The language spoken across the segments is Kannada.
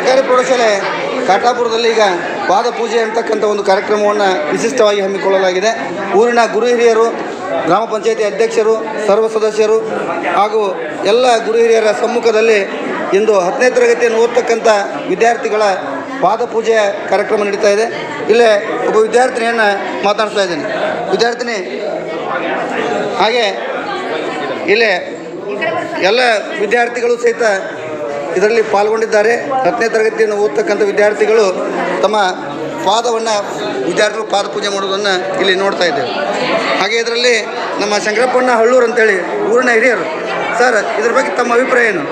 ಸರ್ಕಾರಿ ಪ್ರೌಢಶಾಲೆ ಕಾಟಾಪುರದಲ್ಲಿ ಈಗ ಪಾದ ಪೂಜೆ ಅಂತಕ್ಕಂಥ ಒಂದು ಕಾರ್ಯಕ್ರಮವನ್ನು ವಿಶಿಷ್ಟವಾಗಿ ಹಮ್ಮಿಕೊಳ್ಳಲಾಗಿದೆ. ಊರಿನ ಗುರು ಹಿರಿಯರು, ಗ್ರಾಮ ಪಂಚಾಯತಿ ಅಧ್ಯಕ್ಷರು, ಸರ್ವ ಸದಸ್ಯರು ಹಾಗೂ ಎಲ್ಲ ಗುರು ಹಿರಿಯರ ಸಮ್ಮುಖದಲ್ಲಿ ಇಂದು ಹತ್ತನೇ ತರಗತಿಯನ್ನು ಓದ್ತಕ್ಕಂಥ ವಿದ್ಯಾರ್ಥಿಗಳ ಪಾದ ಪೂಜೆಯ ಕಾರ್ಯಕ್ರಮ ನಡೀತಾ ಇದೆ. ಇಲ್ಲೇ ಒಬ್ಬ ವಿದ್ಯಾರ್ಥಿನಿಯನ್ನು ಮಾತಾಡ್ತಾ ಇದ್ದೀನಿ. ವಿದ್ಯಾರ್ಥಿನಿ, ಹಾಗೆ ಇಲ್ಲೇ ಎಲ್ಲ ವಿದ್ಯಾರ್ಥಿಗಳು ಸಹಿತ ಇದರಲ್ಲಿ ಪಾಲ್ಗೊಂಡಿದ್ದಾರೆ ಹತ್ತನೇ ತರಗತಿಯನ್ನು ಓದ್ತಕ್ಕಂಥ ವಿದ್ಯಾರ್ಥಿಗಳು ತಮ್ಮ ಪಾದವನ್ನು ವಿದ್ಯಾರ್ಥಿಗಳು ಪಾದ ಪೂಜೆ ಮಾಡೋದನ್ನು ಇಲ್ಲಿ ನೋಡ್ತಾ ಇದ್ದೇವೆ. ಹಾಗೆ ಇದರಲ್ಲಿ ನಮ್ಮ ಶಂಕರಪ್ಪಣ್ಣ ಹಳ್ಳೂರು ಅಂತೇಳಿ ಊರಿನ ಹಿರಿಯರು. ಸರ್ ಇದ್ರ ಬಗ್ಗೆ ತಮ್ಮ ಅಭಿಪ್ರಾಯ ಏನು?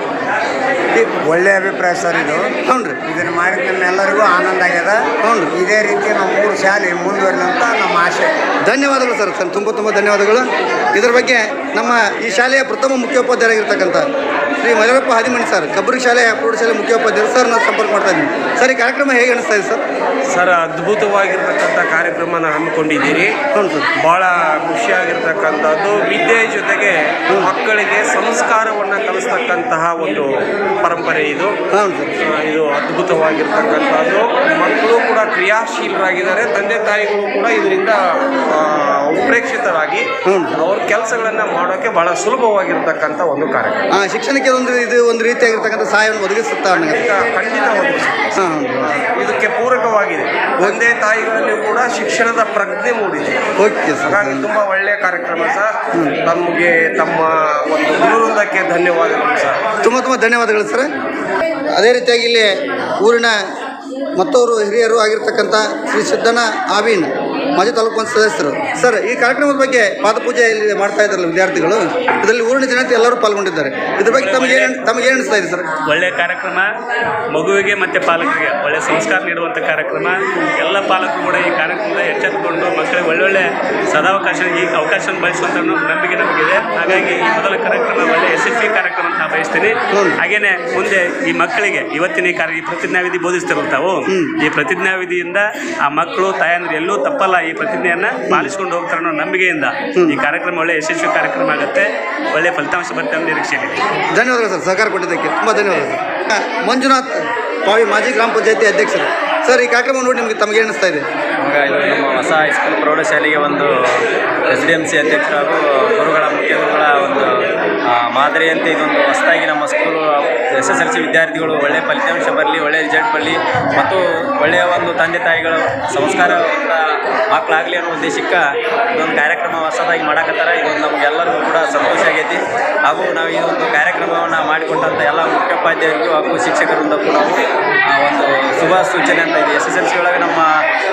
ಒಳ್ಳೆ ಅಭಿಪ್ರಾಯ ಸರ್ ಇದು. ಹ್ಞೂ ರೀ ಇದನ್ನು ಮಾಡಿದ ನಮ್ಮೆಲ್ಲರಿಗೂ ಆನಂದ ಆಗ್ಯದ. ಹ್ಞೂ ಇದೇ ರೀತಿ ನಮ್ಮ ಮೂರು ಶಾಲೆ ಮುಂದುವರಿದಂತ ನಮ್ಮ ಆಶೆ. ಧನ್ಯವಾದಗಳು ಸರ್. ಸರ್ ತುಂಬ ತುಂಬ ಧನ್ಯವಾದಗಳು. ಇದರ ಬಗ್ಗೆ ನಮ್ಮ ಈ ಶಾಲೆಯ ಪ್ರಥಮ ಮುಖ್ಯೋಪಾಧ್ಯಾಯರಾಗಿರ್ತಕ್ಕಂಥ ಶ್ರೀ ಮಲವಪ್ಪ ಹದಿಮಣಿ ಸರ್ ಕಬ್ಬರಿ ಶಾಲೆ ಪ್ರೌಢಶಾಲೆ ಮುಖ್ಯೋಪಾಧ್ಯಾಯರು ಸರ್ ನಾನು ಸಂಪರ್ಕ ಮಾಡ್ತಾ ಇದ್ದೀನಿ. ಸರ್ ಈ ಕಾರ್ಯಕ್ರಮ ಹೇಗೆ ಅನಿಸ್ತಾ ಇದೆ ಸರ್? ಸರ್ ಅದ್ಭುತವಾಗಿರ್ತಕ್ಕಂಥ ಕಾರ್ಯಕ್ರಮನ ಹಮ್ಮಿಕೊಂಡಿದ್ದೀರಿ ಭಾಳ ಖುಷಿಯಾಗಿರ್ತಕ್ಕಂಥದ್ದು. ವಿದ್ಯೆ ಜೊತೆಗೆ ಮಕ್ಕಳಿಗೆ ಸಂಸ್ಕಾರವನ್ನು ಕಲಿಸ್ತಕ್ಕಂತಹ ಒಂದು ಪರಂಪರೆ ಇದು. ಇದು ಅದ್ಭುತವಾಗಿರ್ತಕ್ಕಂಥದ್ದು. ಮಕ್ಕಳು ಕೂಡ ಕ್ರಿಯಾಶೀಲರಾಗಿದ್ದಾರೆ. ತಂದೆ ತಾಯಿಗಳು ಕೂಡ ಇದರಿಂದ ಉಪ್ರೇಕ್ಷಿತರಾಗಿ ಅವ್ರ ಕೆಲಸಗಳನ್ನು ಮಾಡೋಕೆ ಬಹಳ ಸುಲಭವಾಗಿರ್ತಕ್ಕಂಥ ಒಂದು ಕಾರ್ಯಕ್ರಮ. ಶಿಕ್ಷಣಕ್ಕೆ ಒಂದು ಇದು ಒಂದು ರೀತಿಯಾಗಿರ್ತಕ್ಕಂಥ ಸಹಾಯವನ್ನು ಒದಗಿಸುತ್ತಾ ಖಂಡಿತ ಒದಗಿಸುತ್ತೆ. ಇದಕ್ಕೆ ಪೂರಕವಾಗಿದೆ. ತಂದೆ ತಾಯಿಗಳಲ್ಲಿ ಕೂಡ ಶಿಕ್ಷಣದ ಪ್ರಜ್ಞೆ ಮೂಡಿದೆ. ಹಾಗಾಗಿ ತುಂಬಾ ಒಳ್ಳೆಯ ಕಾರ್ಯಕ್ರಮ ಸರ್ ತಮಗೆ ತಮ್ಮ ಒಂದು ಗುರುವೃಂದಕ್ಕೆ ಧನ್ಯವಾದಗಳು ಸರ್. ತುಂಬ ತುಂಬ ಧನ್ಯವಾದಗಳು ಸರ್. ಅದೇ ರೀತಿಯಾಗಿ ಇಲ್ಲಿ ಊರಿನ ಮತ್ತವರು ಹಿರಿಯರು ಆಗಿರ್ತಕ್ಕಂಥ ಶ್ರೀ ಸಿದ್ದನ ಆವೀನ್ ಮಾಜಿ ತಾಲೂಕು ಪಂಚಾಯತ್ ಸದಸ್ಯರು. ಸರ್, ಈ ಕಾರ್ಯಕ್ರಮದ ಬಗ್ಗೆ ಪಾದಪೂಜೆ ಇಲ್ಲಿ ಮಾಡ್ತಾ ಇದ್ದಾರೆ ವಿದ್ಯಾರ್ಥಿಗಳು. ಇದರಲ್ಲಿ ಊರಿನ ಜನತೆ ಎಲ್ಲರೂ ಪಾಲ್ಗೊಂಡಿದ್ದಾರೆ. ಇದ್ರ ಬಗ್ಗೆ ತಮಗೆ ಏನು ತಮಗೆ ಏನು ಅನಿಸ್ತಾ ಇದೆ ಸರ್? ಒಳ್ಳೆಯ ಕಾರ್ಯಕ್ರಮ, ಮಗುವಿಗೆ ಮತ್ತು ಪಾಲಕರಿಗೆ ಒಳ್ಳೆಯ ಸಂಸ್ಕಾರ ನೀಡುವಂಥ ಕಾರ್ಯಕ್ರಮ. ಎಲ್ಲ ಪಾಲಕರು ಕೂಡ ಈ ಕಾರ್ಯಕ್ರಮದ ಒಳ್ಳೊಳ್ಳೆ ಸದಾವಕಾಶ ಈ ಅವಕಾಶ ಬಳಸುವಂಥ ನಂಬಿಕೆ ನಮಗಿದೆ. ಹಾಗಾಗಿ ಈ ಮೊದಲ ಕಾರ್ಯಕ್ರಮ ಒಳ್ಳೆ ಯಶಸ್ವಿ ಕಾರ್ಯಕ್ರಮ ಅಂತ ಬಯಸ್ತೀನಿ ಹಾಗೇನೆ ಮುಂದೆ ಈ ಮಕ್ಕಳಿಗೆ ಇವತ್ತಿನ ಈ ಕಾರ್ಯ ಈ ಪ್ರತಿಜ್ಞಾವಿಧಿ ಬೋಧಿಸ್ತಿರಲ್ಲ ತಾವು ಈ ಪ್ರತಿಜ್ಞಾವಿಧಿಯಿಂದ ಆ ಮಕ್ಕಳು ತಾಯಂದ್ರೆ ಎಲ್ಲೂ ತಪ್ಪಲ್ಲ ಈ ಪ್ರತಿಜ್ಞೆಯನ್ನ ಪಾಲಿಸ್ಕೊಂಡು ಹೋಗ್ತಾರೆ ಅನ್ನೋ ನಂಬಿಕೆಯಿಂದ ಈ ಕಾರ್ಯಕ್ರಮ ಒಳ್ಳೆ ಯಶಸ್ವಿ ಕಾರ್ಯಕ್ರಮ ಆಗುತ್ತೆ. ಒಳ್ಳೆ ಫಲಿತಾಂಶ ಬರುತ್ತೆ ಅನ್ನೋ ನಿರೀಕ್ಷೆ ಇದೆ. ಧನ್ಯವಾದಗಳು ಸರ್. ಸಹಕಾರ ಕೊಟ್ಟಿದ್ದಕ್ಕೆ. ತುಂಬ ಧನ್ಯವಾದಗಳು ಮಂಜುನಾಥ್ ಪಾವಿ ಮಾಜಿ ಗ್ರಾಮ ಪಂಚಾಯತಿ ಅಧ್ಯಕ್ಷರು. ಸರ್ ಈ ಕಾರ್ಯಕ್ರಮ ನೋಡಿ ನಿಮಗೆ ತಮಗೆ ಅನಿಸ್ತಾ ಇದೆ? ಇದು ನಮ್ಮ ಹೊಸ ಹೈಸ್ಕೂಲ್ ಪ್ರೌಢಶಾಲೆಗೆ ಒಂದು ಎಸ್ ಡಿ ಸಿ ಅಧ್ಯಕ್ಷರು ಹಾಗೂ ಗುರುಗಳ ಮುಖ್ಯ ಒಂದು ಮಾದರಿಯಂತೆ ಇದೊಂದು ಹೊಸದಾಗಿ ನಮ್ಮ school S S L C ವಿದ್ಯಾರ್ಥಿಗಳು ಒಳ್ಳೆಯ ಫಲಿತಾಂಶ ಬರಲಿ ಒಳ್ಳೆಯ ರಿಸಲ್ಟ್ ಬರಲಿ ಮತ್ತು ಒಳ್ಳೆಯ ಒಂದು ತಂದೆ ತಾಯಿಗಳು ಸಂಸ್ಕಾರ ಮಕ್ಕಳಾಗಲಿ ಅನ್ನೋ ಉದ್ದೇಶಕ್ಕೆ ಇದೊಂದು ಕಾರ್ಯಕ್ರಮ ಹೊಸದಾಗಿ ಮಾಡಕತ್ತಾರ. ಇದೊಂದು ನಮಗೆಲ್ಲರಿಗೂ ಕೂಡ ಸಂತೋಷ ಆಗೈತಿ. ಹಾಗೂ ನಾವು ಈ ಒಂದು ಕಾರ್ಯಕ್ರಮವನ್ನು ಮಾಡಿಕೊಟ್ಟಂಥ ಎಲ್ಲ ಮುಖ್ಯೋಪಾಧ್ಯಾಯರಿಗೂ ಹಾಗೂ ಶಿಕ್ಷಕರಿಂದ ನಾವು ಆ, ಒಂದು ಶುಭ ಸೂಚನೆ ಅಂತ ಇದೆ. ಎಸ್ ಎಸ್ ಎಲ್ ಸಿ ಒಳಗೆ ನಮ್ಮ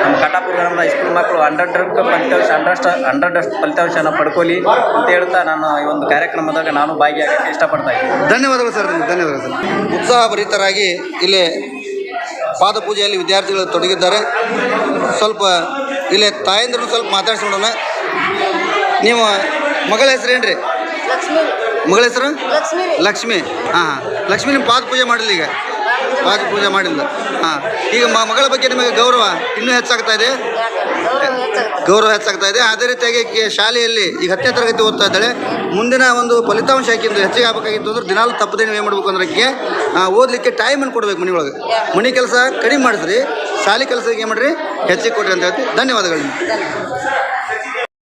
ನಮ್ಮ ಕಟಾಪುರ ಗ್ರಾಮದ ಹೈಸ್ಕೂಲ್ ಮಕ್ಕಳು ಹಂಡ್ರೆಡ್ ಫಲಿತಾಂಶ ಹಂಡ್ರೆಡ್ ಹಂಡ್ರೆಡ್ ಫಲಿತಾಂಶನ ಪಡ್ಕೊಳ್ಳಿ ಅಂತ ಹೇಳ್ತಾ ನಾನು ಈ ಒಂದು ಕಾರ್ಯಕ್ರಮದಾಗ ನಾನು ಭಾಗಿಯಾಗಕ್ಕೆ ಇಷ್ಟಪಡ್ತಾ ಇದ್ದೀನಿ. ಧನ್ಯವಾದಗಳು ಸರ್ ಧನ್ಯವಾದಗಳು ಸರ್. ಉತ್ಸಾಹಭರಿತರಾಗಿ ಇಲ್ಲಿ ಪಾದಪೂಜೆಯಲ್ಲಿ ವಿದ್ಯಾರ್ಥಿಗಳು ತೊಡಗಿದ್ದಾರೆ. ಸ್ವಲ್ಪ ಇಲ್ಲಿ ತಾಯಂದ್ರನ್ನು ಸ್ವಲ್ಪ ಮಾತಾಡಿಸ್ಕೊಡೋಣ. ನೀವು ಮಗಳ ಹೆಸರೇನು ರೀ ಲಕ್ಷ್ಮಿ. ಮಗಳ ಹೆಸರು? ಲಕ್ಷ್ಮಿ. ಲಕ್ಷ್ಮಿ. ಹಾಂ ಹಾಂ. ಲಕ್ಷ್ಮಿ ನಿಮ್ಮ ಪಾದ ಪೂಜೆ ಮಾಡಲಿ ಈಗ. ಪಾದ ಪೂಜೆ ಮಾಡಿಲ್ಲ. ಹಾಂ, ಈಗ ಮಗಳ ಬಗ್ಗೆ ನಿಮಗೆ ಗೌರವ ಇನ್ನೂ ಹೆಚ್ಚಾಗ್ತಾ ಇದೆ? ಗೌರವ ಹೆಚ್ಚಾಗ್ತಾ ಇದೆ. ಅದೇ ರೀತಿಯಾಗಿ ಶಾಲೆಯಲ್ಲಿ ಈಗ ಹತ್ತನೇ ತರಗತಿ ಓದ್ತಾ ಇದ್ದಾಳೆ ಮುಂದಿನ ಒಂದು ಫಲಿತಾಂಶ ಯಾಕಿಂದು ಹೆಚ್ಚಿಗೆ ಆಗಬೇಕಾಗಿತ್ತು ಅಂದ್ರೆ ದಿನಾಲು ತಪ್ಪದೆ ನೀವು ಏನು ಮಾಡಬೇಕು ಅಂದ್ರೆ ಓದ್ಲಿಕ್ಕೆ ಓದಲಿಕ್ಕೆ ಟೈಮನ್ನು ಕೊಡ್ಬೇಕು ಮನೆಯೊಳಗೆ. ಮನೆ ಕೆಲಸ ಕಡಿಮೆ ಮಾಡಿಸ್ರಿ ಶಾಲೆ ಕೆಲಸಕ್ಕೆ ಏನು ಮಾಡ್ರಿ? ಹೆಚ್ಚಿಗೆ ಕೊಡ್ರಿ ಅಂತ ಹೇಳ್ತೀವಿ. ಧನ್ಯವಾದಗಳು